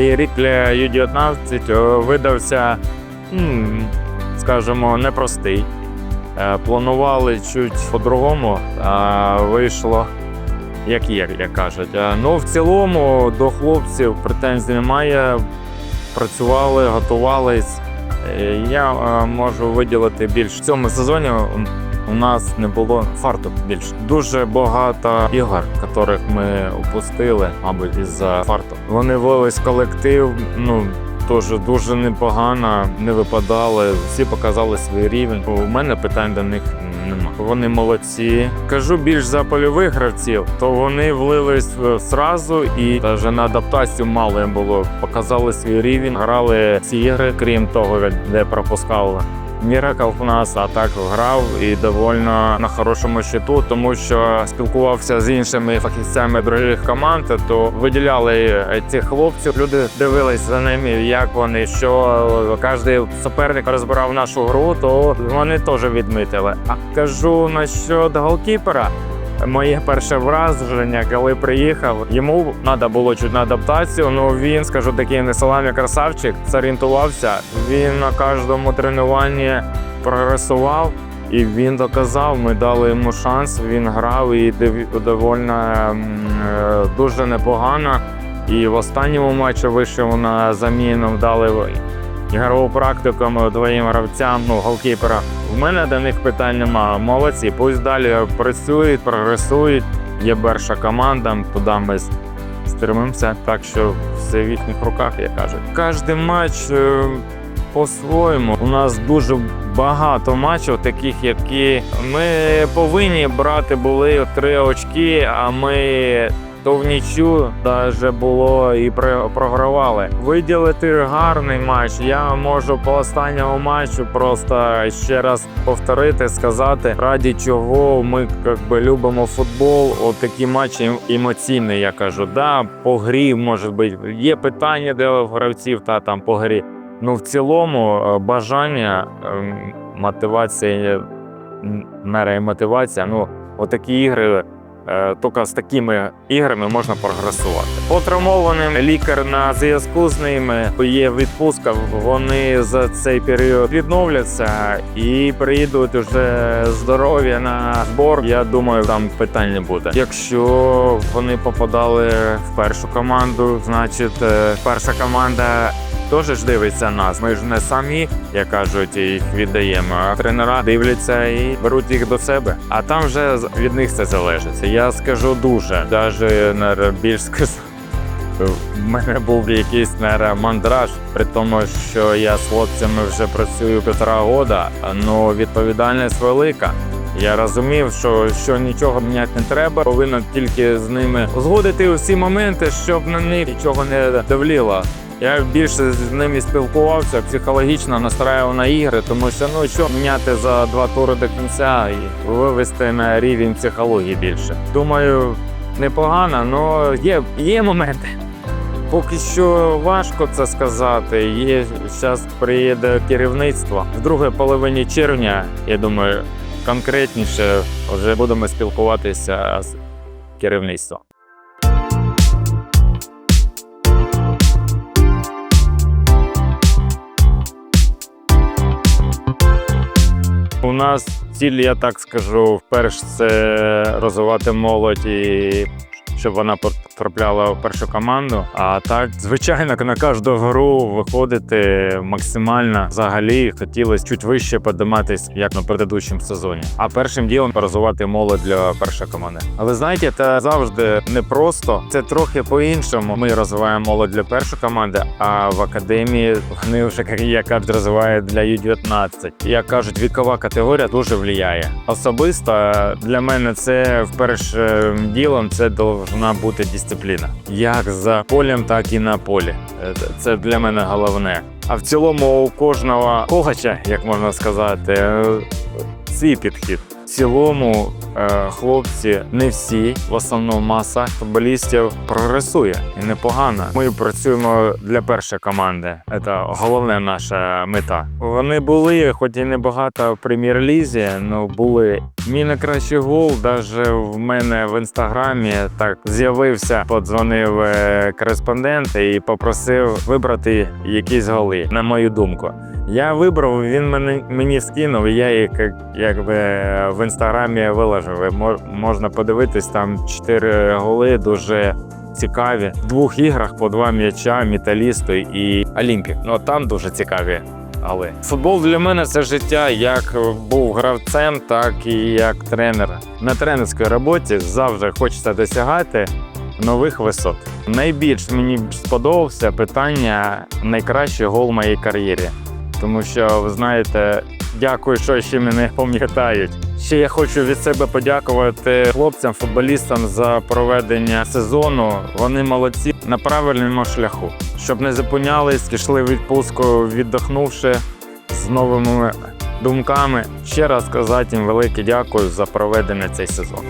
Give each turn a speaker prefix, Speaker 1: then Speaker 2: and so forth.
Speaker 1: Цей рік для Ю-19 е, видався, скажімо, непростий. Е, Планували чуть по-другому, а вийшло як є, як кажуть. Е, Ну, в цілому до хлопців претензій немає. Працювали, готувались. Я можу виділити більш в цьому сезоні. У нас не було фарту більше. Дуже багато ігор, яких ми упустили, мабуть, із-за фарту. Вони влились колектив. Ну теж дуже непогано, не випадали. Всі показали свій рівень. У мене питань до них нема. Вони молодці. Кажу більш за польових гравців, то вони влились зразу і навіть на адаптацію мало було. Показали свій рівень, грали ці ігри, крім того, де пропускали. Міракл в нас а так грав і довольно на хорошому щиту, тому що спілкувався з іншими фахівцями других команд, то виділяли цих хлопців. Люди дивились за ними, як вони, що кожен суперник розбирав нашу гру, то вони теж відмітили. А кажу насчет голкіпера. Моє перше враження, коли приїхав, йому треба було чуть на адаптацію. Ну він, скажу, такий несаламі красавчик, зорієнтувався. Він на кожному тренуванні прогресував. І він доказав, ми дали йому шанс. Він грав і довольно е, дуже непогано. І в останньому матчі вийшов на заміну, дали ігрову практику двоїм гравцям, ну голкіпера. В мене до них питань немає. Молодці, пусть далі працюють, прогресують. Є перша команда, туди ми с- стремимося. Так що все в їхніх руках, як кажуть. Кожен матч е, по-своєму. У нас дуже багато матчів, таких, які ми повинні брати були три очки, а ми. То в нічю навіть було і програвали. Виділити гарний матч. Я можу по останньому матчу просто ще раз повторити, сказати, раді чого ми як би, любимо футбол. От такі матчі ем- емоційні, я кажу. Да, по грі може бути. Є питання де в гравців та там по грі. Ну в цілому е, бажання, ем, мотивація, і мотивація. Ну, отакі ігри. Е, Тільки з такими іграми можна прогресувати. По травмованим лікар на зв'язку з ними є відпустка. Вони за цей період відновляться і приїдуть уже здорові на збор. Я думаю, там питань не буде. Якщо вони попадали в першу команду, значить е, перша команда теж ж дивиться нас. Ми ж не самі, як кажуть, їх віддаємо. А тренера дивляться і беруть їх до себе. А там вже від них це залежить. Я скажу дуже, навіть більш скажу. В мене був якийсь наверное, мандраж, при тому, що я з хлопцями вже працюю півтора года, але відповідальність велика. Я розумів, що, що нічого міняти не треба, повинен тільки з ними узгодити усі моменти, щоб на них нічого не давліло. Я більше з ними спілкувався, психологічно настраював на ігри, тому що ну що міняти за два тури до кінця і вивести на рівень психології більше. Думаю, непогано, але є, є моменти. Поки що важко це сказати. Є зараз приїде керівництво в другій половині червня. Я думаю, конкретніше вже будемо спілкуватися з керівництвом. У нас ціль, я так скажу, вперше це розвивати молодь і щоб вона потрапляла в першу команду. А так, звичайно, на кожну гру виходити максимально взагалі хотілося чуть вище подиматись, як на предыдущому сезоні. А першим ділом розвивати молодь для першої команди. Але знаєте, це завжди непросто. Це трохи по-іншому. Ми розвиваємо молодь для першої команди, а в академії вони вже як кажуть, розвивають для Ю-19. Як кажуть, вікова категорія дуже впливає. Особисто для мене це першим ділом це должна бути дисципліна. Як за полем, так і на полі. Е, Це для мене головне. А в цілому у кожного когача, як можна сказати, е, свій підхід. В цілому хлопці, не всі, в основному маса футболістів прогресує і непогано. Ми працюємо для першої команди. Це головна наша мета. Вони були, хоч і небагато в прем'єр-лізі, але були. Мій найкращий гол, навіть в мене в інстаграмі так з'явився, подзвонив е, кореспондент і попросив вибрати якісь голи, на мою думку. Я вибрав, він мені, мені скинув, і я їх якби в інстаграмі виложив. І мо- Можна подивитись, там чотири голи дуже цікаві. В двох іграх по два м'яча, металісту і Олімпік. Ну там дуже цікаві. Але футбол для мене це життя. Як був гравцем, так і як тренер. На тренерській роботі завжди хочеться досягати нових висот. Найбільш мені сподобався питання найкращий гол в моїй кар'єрі. Тому що ви знаєте, дякую, що ще мене пам'ятають. Ще я хочу від себе подякувати хлопцям, футболістам за проведення сезону. Вони молодці на правильному шляху, щоб не зупинялись, пішли в відпустку, віддохнувши з новими думками. Ще раз сказати їм велике дякую за проведення цей сезон.